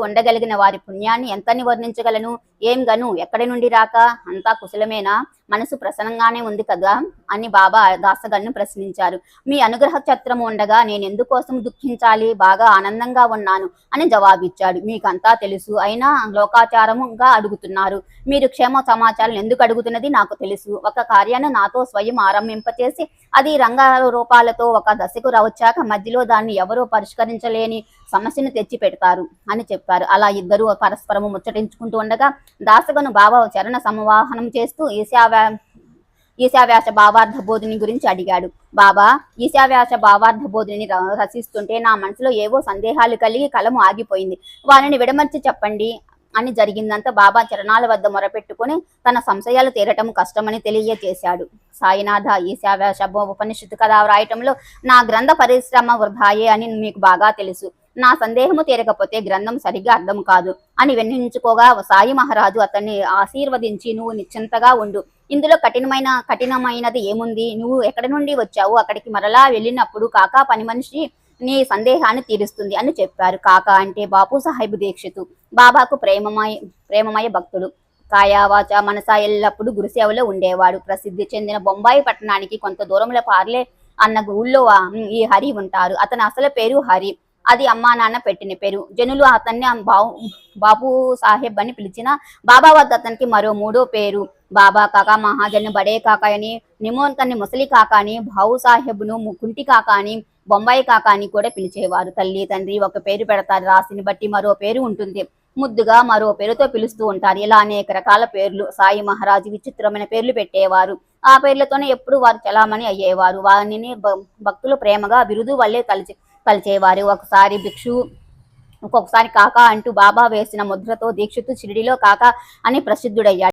ఉండగలిగిన వారి పుణ్యాన్ని ఎంతని వర్ణించగలను ఏం గను? ఎక్కడి నుండి రాక? అంతా కుశలమేనా? మనసు ప్రసన్నంగానే ఉంది కదా? అని బాబా దాసగన్ను ప్రశ్నించారు. మీ అనుగ్రహ ఛత్రము ఉండగా నేను ఎందుకోసం దుఃఖించాలి? బాగా ఆనందంగా ఉన్నాను అని జవాబిచ్చాడు. మీకంతా తెలుసు. అయినా లోకాచారముగా అడుగుతున్నారు. మీరు క్షేమ సమాచారం ఎందుకు అడుగుతున్నది నాకు తెలుసు. ఒక కార్యాన్ని నాతో స్వయం ఆరంభింపచేసి అది రంగ రూపాలతో ఒక దశకు వచ్చాక మధ్యలో దాన్ని ఎవరూ పరిష్కరించలేని సమస్యను తెచ్చి పెడతారు అని చెప్పారు. అలా ఇద్దరు పరస్పరము ముచ్చటించుకుంటూ ఉండగా దాసగను బాబా చరణ సంవాహనం చేస్తూ ఈశావ్యా ఈశావ్యాస భావార్థ బోధిని గురించి అడిగాడు. బాబా ఈశావ్యాస భావార్థ బోధిని రసిస్తుంటే నా మనసులో ఏవో సందేహాలు కలిగి కలము ఆగిపోయింది. వారిని విడమర్చి చెప్పండి అని జరిగిందంతా బాబా చరణాల వద్ద మొరపెట్టుకుని తన సంశయాలు తీరటం కష్టమని తెలియజేశాడు. సాయినాథ ఈశావ్యాస ఉపనిషత్తు కథ వ్రాయటంలో నా గ్రంథ పరిశ్రమ వృధాయే అని మీకు బాగా తెలుసు. నా సందేహము తీరకపోతే గ్రంథం సరిగ్గా అర్థం కాదు. అని వెన్నించుకోగా సాయి మహారాజు అతన్ని ఆశీర్వదించి నువ్వు నిశ్చింతగా ఉండు. ఇందులో కఠినమైన కఠినమైనది ఏముంది? నువ్వు ఎక్కడి నుండి వచ్చావు? అక్కడికి మరలా వెళ్ళినప్పుడు కాకా పని మనిషి నీ సందేహాన్ని తీరుస్తుంది అని చెప్పారు. కాకా అంటే బాపు సాహెబ్ దీక్షితు. బాబాకు ప్రేమమయ ప్రేమమయ భక్తుడు. కాయావాచ మనస ఎల్లప్పుడూ గురుసేవలో ఉండేవాడు. ప్రసిద్ధి చెందిన బొంబాయి పట్టణానికి కొంత దూరంలో పార్లే అన్న ఊళ్ళో ఈ హరి ఉంటారు. అతని అసలు పేరు హరి. అది అమ్మా నాన్న పెట్టిన పేరు. జనులు అతన్ని బాబు బాబు సాహెబ్ అని పిలిచిన బాబా వద్ద అతనికి మరో మూడో పేరు. బాబా కాకా మహాజన్ బడే కాక అని నిమోన్కన్ని ముసలి కాకా అని బావు సాహెబ్ను కుంటి కాకా అని బొంబాయి కాకా అని కూడా పిలిచేవారు. తల్లి తండ్రి ఒక పేరు పెడతారు. రాసిని బట్టి మరో పేరు ఉంటుంది. ముద్దుగా మరో పేరుతో పిలుస్తూ ఉంటారు. ఇలా అనేక రకాల పేర్లు సాయి మహారాజు విచిత్రమైన పేర్లు పెట్టేవారు. ఆ పేర్లతోనే ఎప్పుడు వారు చలామణి అయ్యేవారు. వారిని భ- భక్తులు ప్రేమగా బిరుదు వల్లే కలిసి కలిచేవారు ఒకసారి భిక్షు ఒక్కొక్కసారి కాకా అంటూ బాబా వేసిన ముద్రతో దీక్షితు షిరిడిలో కాకా అని ప్రసిద్ధుడయ్యాడు.